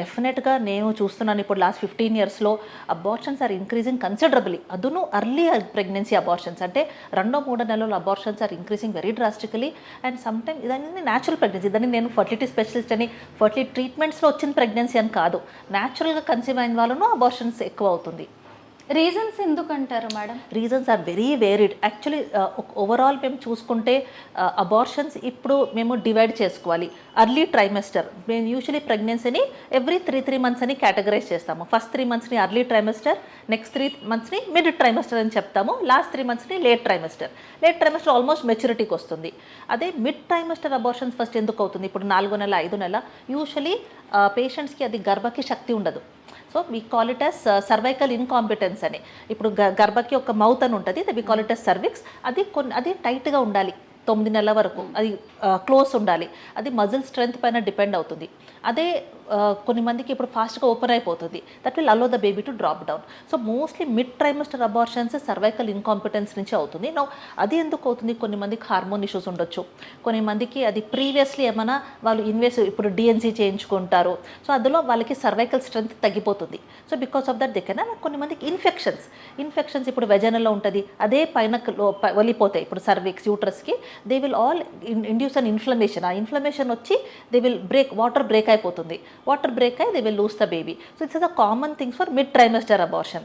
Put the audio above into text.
డెఫినెట్గా నేను చూస్తున్నాను ఇప్పుడు లాస్ట్ ఫిఫ్టీన్ ఇయర్స్లో అబార్షన్స్ ఆర్ ఇంక్రీజింగ్ కన్సిడరబుల్లీ అదును అర్లీ ప్రెగ్నెన్సీ అబార్షన్స్ అంటే రెండో మూడో నెలలు abortions are increasing very drastically and some time ఇదన్నీ న్యాచురల్ ప్రెగ్నెన్సీ దాన్ని నేను ఫర్టిలిటీ స్పెషలిస్ట్ అని ఫర్టిలిటీ ట్రీట్మెంట్స్లో వచ్చిన ప్రెగ్నెన్సీ అని కాదు. న్యాచురల్గా కన్సీవ్ అయిన వాళ్ళను అబార్షన్స్ ఎక్కువ అవుతుంది. రీజన్స్ ఎందుకంటారు madam reasons are very varied actually overall మేము చూసుకుంటే uh, అబార్షన్స్ ఇప్పుడు మేము డివైడ్ చేసుకోవాలి. అర్లీ ట్రైమెస్టర్ మేము యూజువలీ ప్రెగ్నెన్సీని ఎవ్రీ త్రీ త్రీ మంత్స్ అని కేటగరైజ్ చేస్తాము. ఫస్ట్ త్రీ మంత్స్ని అర్లీ ట్రైమెస్టర్ నెక్స్ట్ త్రీ మంత్స్ని మిడ్ ట్రైమెస్టర్ అని చెప్తాము. Last three మంత్స్ని late trimester late trimester almost మెచ్యూరిటీకి వస్తుంది. అదే మిడ్ ట్రైమెస్టర్ అబార్షన్స్ ఫస్ట్ ఎందుకు అవుతుంది? ఇప్పుడు నాలుగో నెల ఐదు నెల యూజువలీ పేషెంట్స్కి uh, అది గర్భకి శక్తి ఉండదు. So we call it as cervical incompetence అని. ఇప్పుడు గ- గర్భకి ఒక మౌత్ అని ఉంటుంది we call it as cervix అది కొన్ని అది టైట్గా ఉండాలి తొమ్మిది నెలల వరకు. అది uh, క్లోజ్ ఉండాలి. అది మజిల్ స్ట్రెంగ్త్ పైన డిపెండ్ అవుతుంది. అదే కొన్ని మందికి ఇప్పుడు ఫాస్ట్గా ఓపెన్ అయిపోతుంది. That will allow the baby to drop down so mostly mid trimester abortions cervical incompetence నుంచి అవుతుంది. నో అది ఎందుకు అవుతుంది? కొన్ని మందికి హార్మోన్ ఇష్యూస్ ఉండొచ్చు. కొన్ని మందికి అది ప్రీవియస్లీ ఏమైనా వాళ్ళు ఇన్వెస్ట్ ఇప్పుడు డిఎన్సీ చేయించుకుంటారు. సో అందులో వాళ్ళకి సర్వైకల్ స్ట్రెంగ్త్ తగ్గిపోతుంది. సో బికాస్ ఆఫ్ దట్ దిక్కన కొన్ని మందికి ఇన్ఫెక్షన్స్ ఇన్ఫెక్షన్స్ ఇప్పుడు వెజనల్లో ఉంటుంది. అదే పైన లో- ప- వెళ్ళిపోతాయి ఇప్పుడు cervix యూట్రస్కి they will all induce an inflammation ఆ ఇన్ఫ్లమేషన్ వచ్చి they will break water break అయిపోతుంది. water break they will lose the baby. So this is a common thing for mid-trimester abortion.